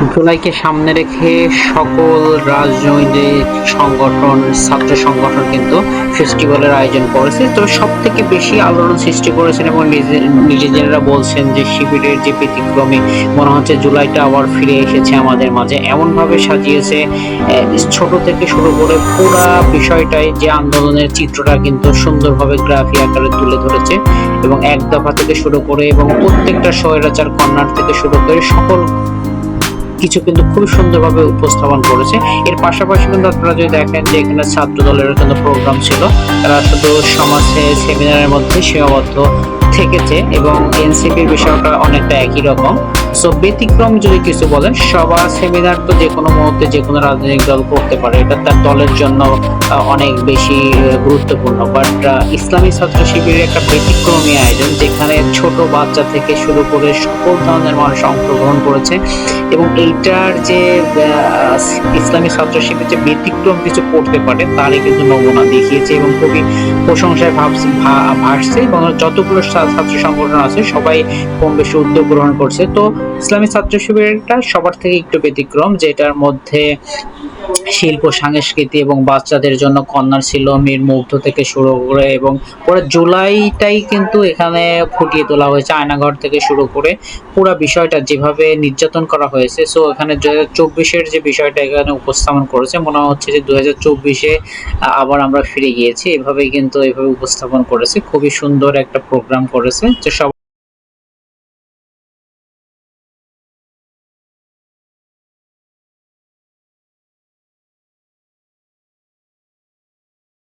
জুলাইকে সামনে রেখে সকল রাজনৈতিক সংগঠন, ছাত্র সংগঠন কিন্তু ফেস্টিভ্যালের আয়োজন করেছে। তো সব থেকে বেশি আলোড়ন সৃষ্টি করেছেন এবং নিজে- নিজেরা বলছেন যে শিবিরের যে ব্যতিক্রমী, মনে হচ্ছে জুলাইটা আবার ফিরে এসেছে আমাদের মাঝে এমন ভাবে সাজিয়েছে ছোট থেকে শুরু করে পুরা বিষয়টাই যে আন্দোলনের চিত্রটা কিন্তু সুন্দরভাবে গ্রাফি আকারে তুলে ধরেছে এবং এক দফা থেকে শুরু করে এবং প্রত্যেকটা স্বৈরাচার কর্নার থেকে শুরু করে সকল কিছু কিন্তু খুব সুন্দরভাবে উপস্থাপন করেছে। এর পাশাপাশি কিন্তু আপনারা যদি দেখেন যে এখানে ছাত্র দলের কিন্তু প্রোগ্রাম ছিল। তারা শুধু সমাজে সেমিনারের মধ্যে সীমাবদ্ধ থেকেছে এবং এনসিপির বিষয়টা অনেকটা একই রকম। সো ব্যতিক্রম যদি কিছু বলেন, সভা সেমিনার তো যে কোনো মুহূর্তে যে কোনো রাজনৈতিক দল করতে পারে। এটা তার দলের জন্য অনেক বেশি গুরুত্বপূর্ণ। বাট ইসলামী ছাত্র শিবিরের একটা ব্যতিক্রমী আয়োজন, যেখানে ছোট বাচ্চা থেকে শুরু করে সকল ধরনের মানুষ অংশগ্রহণ করেছে। এবং এইটার যে ইসলামী ছাত্র শিবির যে ব্যতিক্রম কিছু করতে পারে, তারই কিন্তু নমুনা দেখিয়েছে এবং খুবই প্রশংসায় ভাবছে ভাসছে। এবং যতগুলো ছাত্র সংগঠন আছে, সবাই কম বেশি উদ্যোগ গ্রহণ করছে। তো ইসলামী ছাত্র শিবিরটা সবার থেকে একটু ব্যতিক্রম, যেটার মধ্যে শিল্প, সংস্কৃতি এবং বাচ্চাদের জন্য কন্যার ছিল মীর মুগ্ধ থেকে শুরু করে এবং পরে জুলাইটাই কিন্তু এখানে ফুটিয়ে তোলা হয়েছে, আয়নাঘর থেকে শুরু করে পুরো বিষয়টা যেভাবে নির্যাতন করা হয়েছে। সো এখানে দু চব্বিশের যে বিষয়টা এখানে উপস্থাপন করেছে, মনে হচ্ছে যে দু হাজার চব্বিশে আবার আমরা ফিরে গিয়েছি। এভাবেই কিন্তু এভাবে উপস্থাপন করেছে। খুবই সুন্দর একটা প্রোগ্রাম করেছে। যে সব